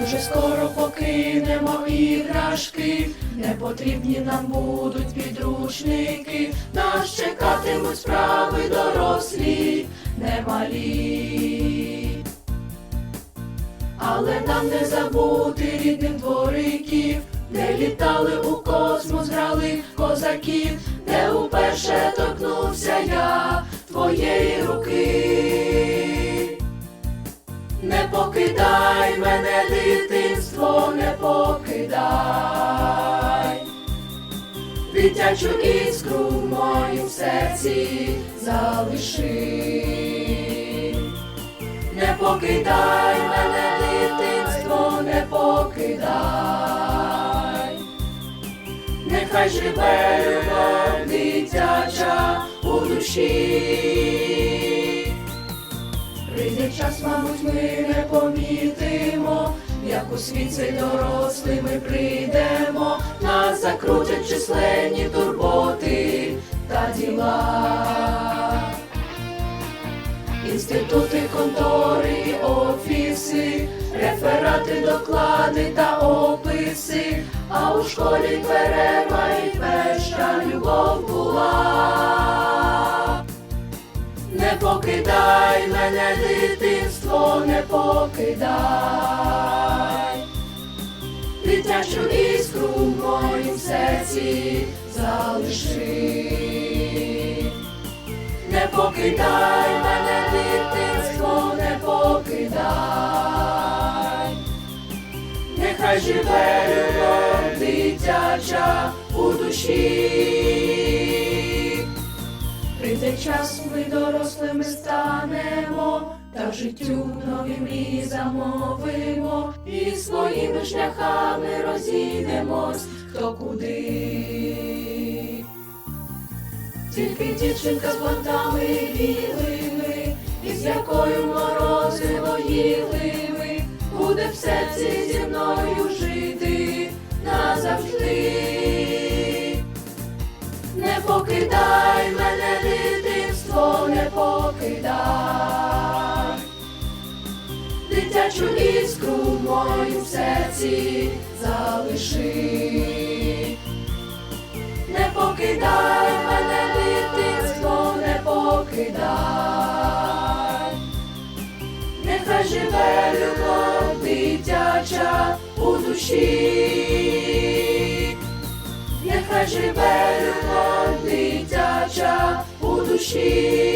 Дуже скоро покинемо іграшки, не потрібні нам будуть підручники, нас чекатимуть справи дорослі, немалі. Але нам не забути рідних двориків, де літали у космос, грали козаків, Не покидай мене, дитинство, не покидай. Дитячу іскру в серці залиши. Не покидай мене, дитинство, не покидай. Нехай живе любов дитяча у душі. Час, мабуть, ми не помітимо, як у світ цей дорослий ми прийдемо, нас закрутять численні турботи та діла. Інститути, контори, офіси, реферати, доклади та описи, а у школі перерва і перша любов була. Не покидай мене, не покидай. Дитячу іскру в моїм серці залиши. Не покидай мене, дитинство, не покидай. Нехай живе любов дитяча у душі. Прийде час, ми дорослими станемо, та в життю нові мрії замовимо, і своїми шляхами розійдемось, хто куди. Тільки дівчинка з бантами білими, із якою морозиво їли ми, буде в серці зі мною жити назавжди. Не покидай мене, дитинство, не покидай. Дитячу іскру в моїм серці залиши. Не покидай мене, дитинство, не покидай. Нехай живе любов дитяча у душі. Нехай живе любов дитяча у душі.